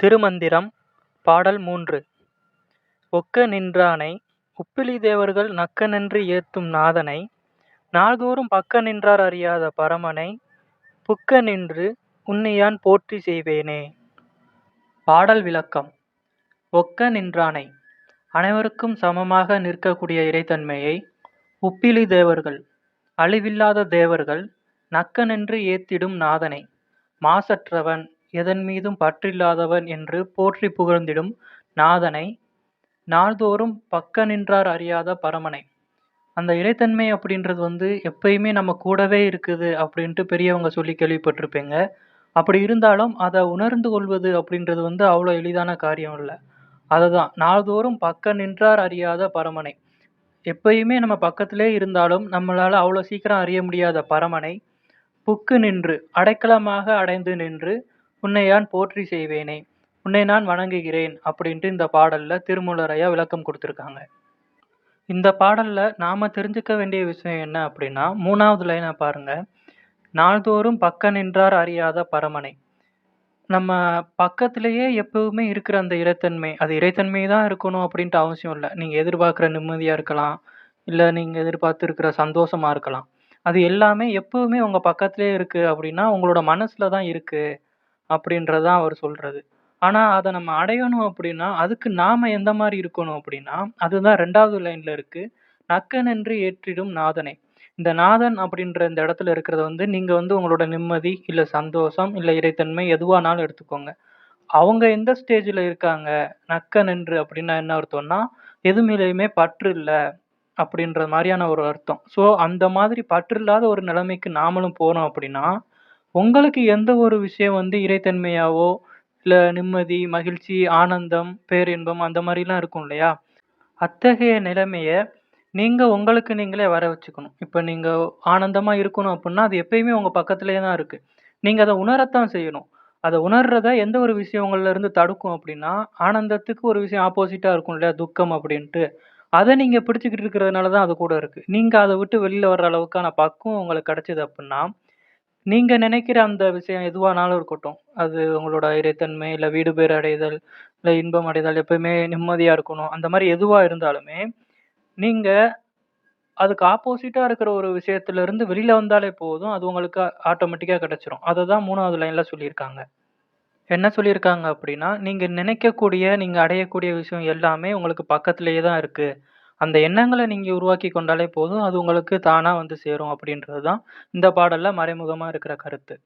திருமந்திரம் பாடல் மூன்று. ஒக்க நின்றானை உப்பிலி தேவர்கள் நக்கனென்று ஏத்தும் நாதனை நாள்தோறும் பக்க நின்றார் அறியாத பரமனை புக்க நின்று உன்னியான் போற்றி செய்வேனே. பாடல் விளக்கம். ஒக்க நின்றானை அனைவருக்கும் சமமாக நிற்கக்கூடிய இறைத்தன்மையை உப்பிலி தேவர்கள் அழிவில்லாத தேவர்கள் நக்கனென்று ஏத்திடும் நாதனை மாசற்றவன் எதன் மீதும் பற்றில்லாதவன் என்று போற்றி புகழ்ந்திடும் நாதனை. நாள்தோறும் பக்க நின்றார் அறியாத பரமனை. அந்த இறைத்தன்மை அப்படின்றது வந்து எப்பயுமே நம்ம கூடவே இருக்குது அப்படின்ட்டு பெரியவங்க சொல்லி கேள்விப்பட்டிருப்பீங்க. அப்படி இருந்தாலும் அதை உணர்ந்து கொள்வது அப்படின்றது வந்து அவ்வளோ எளிதான காரியம் இல்லை. அதுதான் நாள்தோறும் பக்க நின்றார் அறியாத பரமனை. எப்பயுமே நம்ம பக்கத்திலே இருந்தாலும் நம்மளால் அவ்வளோ சீக்கிரம் அறிய முடியாத பரமனை. புக்கு நின்று அடைக்கலமாக அடைந்து நின்று உன்னை யான் போற்றி செய்வேனே உன்னை நான் வணங்குகிறேன் அப்படின்ட்டு இந்த பாடல்ல திருமூலரையா விளக்கம் கொடுத்துருக்காங்க. இந்த பாடல்ல நாம தெரிஞ்சுக்க வேண்டிய விஷயம் என்ன அப்படின்னா மூணாவது லைனை பாருங்க. நாள்தோறும் பக்க நின்றார் அறியாத பரமனை. நம்ம பக்கத்திலேயே எப்பவுமே இருக்கிற அந்த இறைத்தன்மை அது இறைத்தன்மை தான் இருக்கணும் அப்படின்ட்டு அவசியம் இல்லை. நீங்கள் எதிர்பார்க்குற நிம்மதியாக இருக்கலாம் இல்லை நீங்கள் எதிர்பார்த்துருக்கிற சந்தோஷமாக இருக்கலாம். அது எல்லாமே எப்பவுமே உங்கள் பக்கத்திலே இருக்குது அப்படின்னா உங்களோட மனசில் தான் இருக்குது அப்படின்றதான் அவர் சொல்றது. ஆனால் அதை நம்ம அடையணும் அப்படின்னா அதுக்கு நாம எந்த மாதிரி இருக்கணும் அப்படின்னா அதுதான் ரெண்டாவது லைன்ல இருக்கு. நக்கனென்று ஏற்றிடும் நாதனை. இந்த நாதன் அப்படின்ற இந்த இடத்துல இருக்கிறது வந்து நீங்க வந்து உங்களோட நிம்மதி இல்ல சந்தோஷம் இல்ல இறைத்தன்மை எதுவானாலும் எடுத்துக்கோங்க. அவங்க எந்த ஸ்டேஜில் இருக்காங்க நக்கனென்று அப்படின்னா என்ன அர்த்தம்னா எது மேலேயுமே பற்று இல்லை அப்படின்ற மாதிரியான ஒரு அர்த்தம். ஸோ அந்த மாதிரி பற்று இல்லாத ஒரு நிலைமைக்கு நாமளும் போனோம் அப்படின்னா உங்களுக்கு எந்த ஒரு விஷயம் வந்து இறைத்தன்மையாவோ இல்லை நிம்மதி மகிழ்ச்சி ஆனந்தம் பேரின்பம் அந்த மாதிரிலாம் இருக்கும் இல்லையா? அத்தகைய நிலைமைய நீங்க உங்களுக்கு நீங்களே வர வச்சுக்கணும். இப்போ நீங்க ஆனந்தமா இருக்கணும் அப்படின்னா அது எப்பயுமே உங்க பக்கத்துலேயே தான் இருக்கு. நீங்க அதை உணரத்தான் செய்யணும். அதை உணர்றத எந்த ஒரு விஷயம் தடுக்கும் அப்படின்னா ஆனந்தத்துக்கு ஒரு விஷயம் ஆப்போசிட்டா இருக்கும் இல்லையா? துக்கம் அப்படின்ட்டு. அதை நீங்க பிடிச்சிக்கிட்டு இருக்கிறதுனால தான் அது கூட இருக்கு. நீங்க அதை விட்டு வெளியில் வர்ற அளவுக்கான பக்குவம் உங்களுக்கு கிடைச்சது அப்படின்னா நீங்க நினைக்கிற அந்த விஷயம் எதுவானாலும் இருக்கட்டும். அது உங்களோட இறைத்தன்மை இல்லை வீடு பேர் அடைதல் இல்லை இன்பம் அடைதல் எப்பயுமே நிம்மதியா இருக்கணும். அந்த மாதிரி எதுவா இருந்தாலுமே நீங்க அதுக்கு ஆப்போசிட்டா இருக்கிற ஒரு விஷயத்துல இருந்து வெளியில வந்தாலே போதும் அது உங்களுக்கு ஆட்டோமேட்டிக்கா கிடைச்சிரும். அதை தான் மூணாவது லைன்ல சொல்லியிருக்காங்க. என்ன சொல்லியிருக்காங்க அப்படின்னா நீங்க நினைக்கக்கூடிய நீங்க அடையக்கூடிய விஷயம் எல்லாமே உங்களுக்கு பக்கத்திலேயே தான் இருக்கு. அந்த எண்ணங்களை நீங்க உருவாக்கி கொண்டாலே போதும் அது உங்களுக்கு தானா வந்து சேரும் அப்படின்றது தான் இந்த பாடல்ல மறைமுகமா இருக்கிற கருத்து.